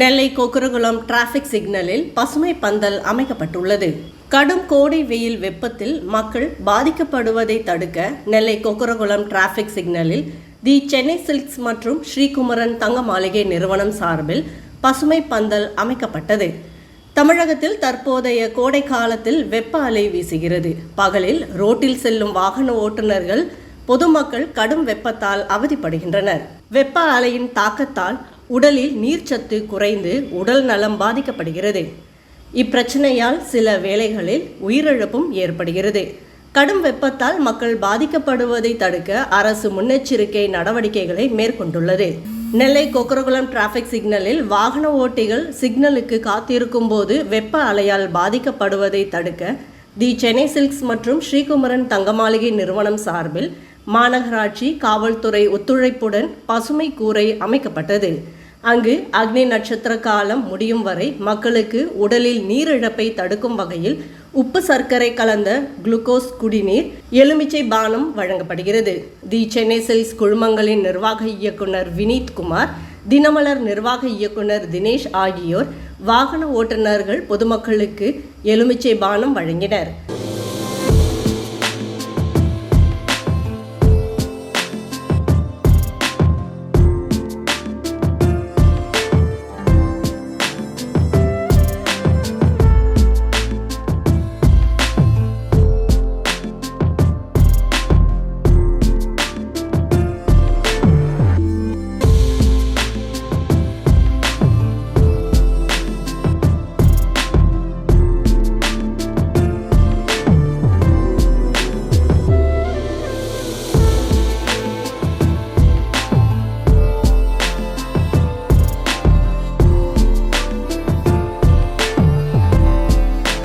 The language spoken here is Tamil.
நெல்லை கொக்குரகுளம் டிராஃபிக் சிக்னலில் பசுமை பந்தல் அமைக்கப்பட்டுள்ளது. கடும் கோடை வெயில் வெப்பத்தில் மக்கள் பாதிக்கப்படுவதை தடுக்க நெல்லை கொக்குரகுளம் டிராஃபிக் சிக்னலில் தி சென்னை சில்க்ஸ் மற்றும் ஸ்ரீகுமரன் தங்க மாளிகை நிறுவனம் சார்பில் பசுமை பந்தல் அமைக்கப்பட்டது. தமிழகத்தில் தற்போதைய கோடை காலத்தில் வெப்ப அலை வீசுகிறது. பகலில் ரோட்டில் செல்லும் வாகன ஓட்டுநர்கள் பொதுமக்கள் கடும் வெப்பத்தால் அவதிப்படுகின்றனர். வெப்ப அலையின் தாக்கத்தால் உடலில் நீர்ச்சத்து குறைந்து உடல் நலம் பாதிக்கப்படுகிறது. இப்பிரச்சனையால் சில வேளைகளில் உயிரிழப்பும் ஏற்படுகிறது. கடும் வெப்பத்தால் மக்கள் பாதிக்கப்படுவதை தடுக்க அரசு முன்னெச்சரிக்கை நடவடிக்கைகளை மேற்கொண்டுள்ளது. நெல்லை கொக்கரகுளம் டிராஃபிக் சிக்னலில் வாகன ஓட்டிகள் சிக்னலுக்கு காத்திருக்கும் போது வெப்ப அலையால் பாதிக்கப்படுவதை தடுக்க தி சென்னை சில்க்ஸ் மற்றும் ஸ்ரீகுமரன் தங்கமாளிகை நிறுவனம் சார்பில் மாநகராட்சி காவல்துறை ஒத்துழைப்புடன் பசுமை கூரை அமைக்கப்பட்டது. அங்கு அக்னி நட்சத்திர காலம் முடியும் வரை மக்களுக்கு உடலில் நீரிழப்பை தடுக்கும் வகையில் உப்பு சர்க்கரை கலந்த குளுக்கோஸ் குடிநீர் எலுமிச்சை பானம் வழங்கப்படுகிறது. தி சென்னை செல்ஸ் குழுமங்களின் நிர்வாக இயக்குனர் வினீத் குமார் தினமலர் நிர்வாக இயக்குனர் தினேஷ் ஆகியோர் வாகன ஓட்டுநர்கள் பொதுமக்களுக்கு எலுமிச்சை பானம் வழங்கினர்.